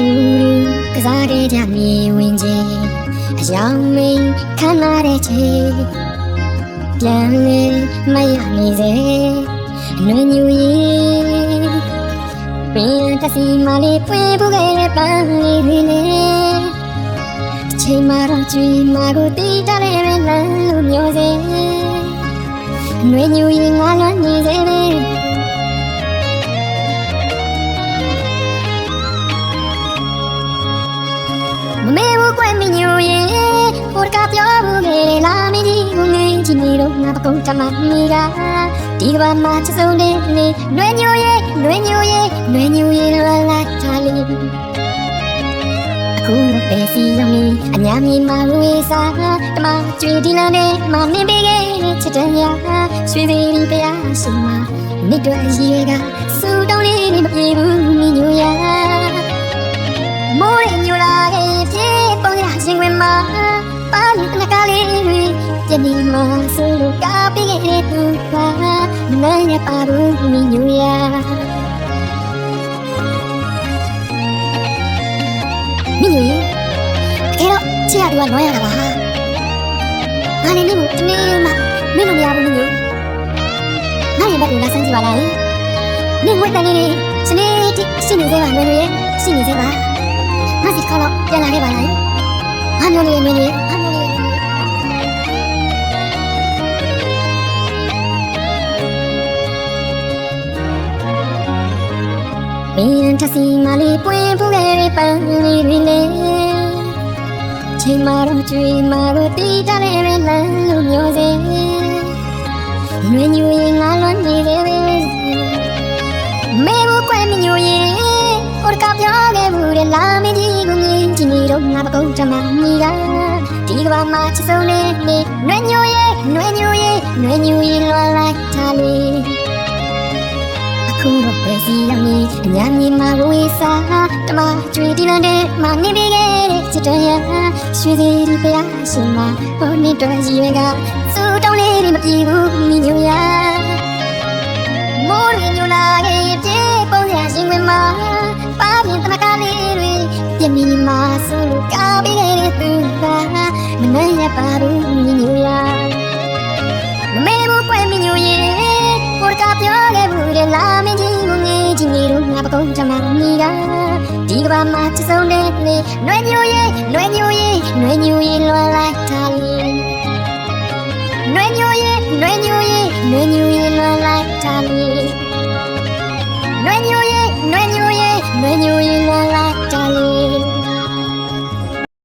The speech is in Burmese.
တူကစားခဲ့ကြမြေဝင်ချင်းအယောင်မင်းခမ်းနားတဲ့ချေပြန်လေမရနေစေအနှွေညူရင်ပင်တစီမလေးပွေဖို့ခဲ့တဲ့ပန်းလေးတွေနဲ့အချိန်မှတော့ကြွေမာကိုတီးတလည်းပဲလမ်းလို့မျိုးစေအနှွေညူရင်ငါလွမ်းနေစေ ကွယ်မညူရင်ဟိုတကပြောဘူးလေလာမင်းကြီးကိုငင်းချင်နေတော့ငါပကုန်းတမမီကဒီကဘာမှချစုံလေးနေနွေညူရဲ့နွေညူရဲ့နွေညူရဲ့လာလာချာလီအခုတော့ပဲစီရောင်ကြီးအညာမီမာဝေးစားတမကျွေဒီလာနဲ့မမင်းပေးခဲ့ချစ်တဲ့ညာရွှေသေးဒီပြားရှင်မမိတို့ရည်ကစူ ပြနေမှာဆိုလို့ကားပေးခဲ့တဲ့သူကမနိုင်ရပါဘူးမညူရမညူရအဲတော့ချစ်ရတူကလွမ်းရတာပါငါလည်းနေကိုတနေ့မှမင်းတို့မရဘူးမညူငါရဲ့ဘက်ကလာစမ်းကြည့်ပါလားနင်ဝတ်တန်နေစနေတိရှိနေသေးပါမယ်ရဲ့ရှိနေသေးပါငါစီခေါတော့ပြန်လာခဲ့ပါလား။ငါမျိုးလေးမျိုးလေးငါမျိုးလေး မင်းတစီမလေးပွင့်ဖူးခဲ့တဲ့ပန်းလေးတွေလေချိန်မာတော့ကျွေးမာတော့တီးတလည်းပဲလမ်းလို့မျိုးစေနှွေညူရင်ငါလွန်နေသေးပဲမေဘူးကွယ်မညူရင်ဟိုတကပြောခဲ့ဘူးတဲ့လာမင်းကြီးကိုငင်းချင်နေတော့ငါပကုန်းချမမီကဒီကဘာမှချစ်ဆုံးနေနေနှွေညူရဲ့နှွေညူရဲ့နှွေညူရင်လွန်လိုက်ချာလီအခုတော့ ပဲစီရမီအညာမီမဝေးစားတမကျွေးဒီလန်တဲ့မနေပေးခဲ့တဲ့ချစ်တဲ့ရရွှေသေးဒီပြားရှင်မဟိုနေတော့ရည်ကစူတောင်းလေးတွေမပြေဘူးမီညူရမိုးရညူလာခဲ့ပြေပုံရရှင်ဝင်မှာပါပြင်တမကလေးတွေပြင်းမီမာဆိုလို့ကားပေးခဲ့တဲ့သူကမနိုင်ရပါဘူးမီညူရမမေဘူးကွယ်မညူရင်ကိုကပြောခဲ့ဘူးတဲ့လာ မင်းကြီးကိုငေးချင်နေတော့ငါပကုန်းချမမီကဒီကဘာမှချစုံတဲ့နေနွေညူရဲ့နွေညူရဲ့နွေညူရဲ့လွန်လိုက်တာလေနွေညူရဲ့နွေညူရဲ့နွေညူရဲ့လွန်လိုက်တာလေနွေညူရဲ့နွေညူရဲ့နွေညူရဲ့